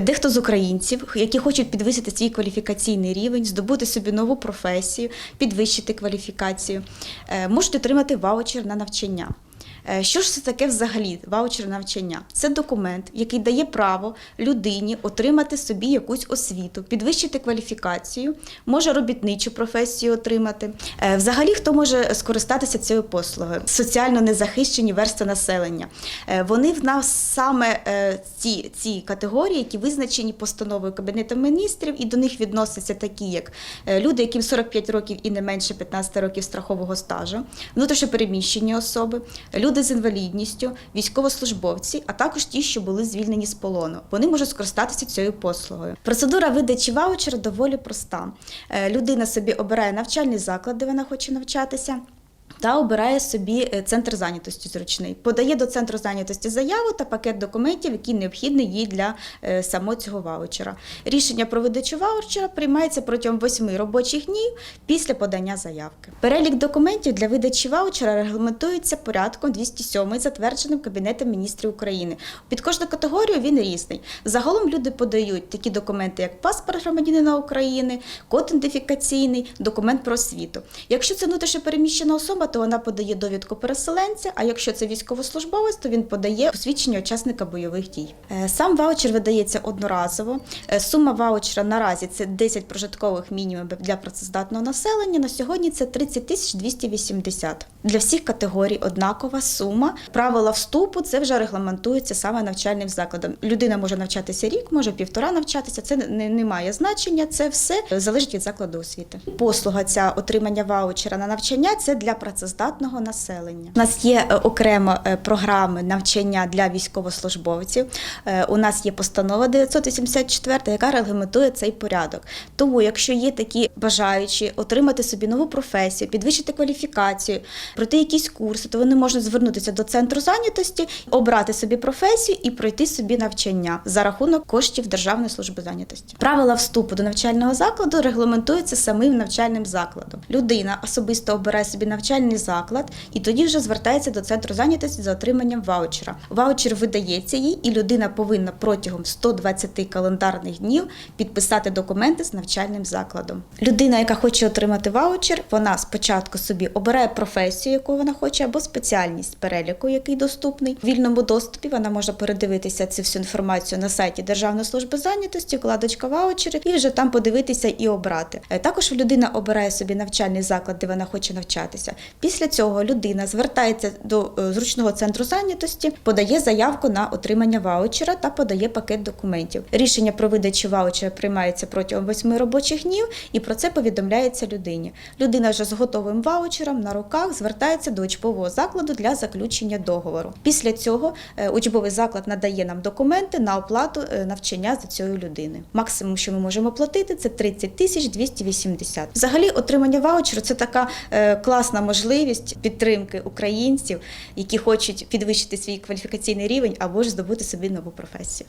Дехто з українців, які хочуть підвищити свій кваліфікаційний рівень, здобути собі нову професію, підвищити кваліфікацію, е, можуть отримати ваучер на навчання. Е, Що ж це таке взагалі ваучер навчання? Це документ, який дає право людині отримати собі якусь освіту, підвищити кваліфікацію, може робітничу професію отримати. Е, Взагалі, хто може скористатися цією послугою? Соціально незахищені верстви населення. Е, Вони в нас саме ці, ці категорії, які визначені постановою Кабінету міністрів, і до них відносяться такі, як люди, яким 45 років і не менше 15 років страхового стажу, внутрішньопереміщені особи, люди з інвалідністю, військовослужбовці, а також ті, що були звільнені з полону. Вони можуть скористатися цією послугою. Процедура видачі ваучера доволі проста. Е, Людина собі обирає навчальний заклад, де вона хоче навчатися. Та обирає собі е, центр зайнятості зручний, подає до центру зайнятості заяву та пакет документів, які необхідні їй для е, самого цього ваучера. Рішення про видачу ваучера приймається протягом 8 робочих днів після подання заявки. Перелік документів для видачі ваучера регламентується порядком 207, затвердженим Кабінетом міністрів України. Під кожну категорію він різний. Загалом люди подають такі документи, як паспорт громадянина України, код ідентифікаційний, документ про освіту. Якщо це внутрішньопереміщена особа, то вона подає довідку переселенця. А якщо це військовослужбовець, то він подає посвідчення учасника бойових дій. Е, Сам ваучер видається одноразово. Е, Сума ваучера наразі це 10 прожиткових мінімумів для працездатного населення. На сьогодні це 30 тисяч 280. Для всіх категорій однакова сума. Правила вступу це вже регламентується саме навчальним закладом. Людина може навчатися рік, може півтора навчатися. Це не, не має значення. Це все залежить від закладу освіти. Послуга ця отримання ваучера на навчання це для працездатного населення. У нас є е, окремо е, програми навчання для військовослужбовців. Е, У нас є постанова 984, яка регламентує цей порядок. Тому, якщо є такі бажаючі отримати собі нову професію, підвищити кваліфікацію, пройти якісь курси, то вони можуть звернутися до центру зайнятості, обрати собі професію і пройти собі навчання за рахунок коштів Державної служби зайнятості. Правила вступу до навчального закладу регламентуються самим навчальним закладом. Людина особисто обирає собі навчальний заклад і тоді вже звертається до центру зайнятості за отриманням ваучера. Ваучер видається їй, і людина повинна протягом 120 календарних днів підписати документи з навчальним закладом. Людина, яка хоче отримати ваучер, вона спочатку собі обирає професію, яку вона хоче, або спеціальність переліку, який доступний. В вільному доступі вона може передивитися цю всю інформацію на сайті Державної служби зайнятості, вкладочка ваучери, і вже там подивитися і обрати. Е, Також людина обирає собі навчальний заклад, де вона хоче навчатися. Після цього людина звертається до е, зручного центру зайнятості, подає заявку на отримання ваучера та подає пакет документів. Рішення про видачу ваучера приймається протягом 8 робочих днів, і про це повідомляється людині. Людина вже з готовим ваучером на руках звертається до учбового закладу для заключення договору. Після цього е, учбовий заклад надає нам документи на оплату е, навчання за цією людини. Максимум, що ми можемо платити, це 30 тисяч 280. Взагалі, отримання ваучеру це така класна можливість підтримки українців, які хочуть підвищити свій кваліфікаційний рівень або ж здобути собі нову професію.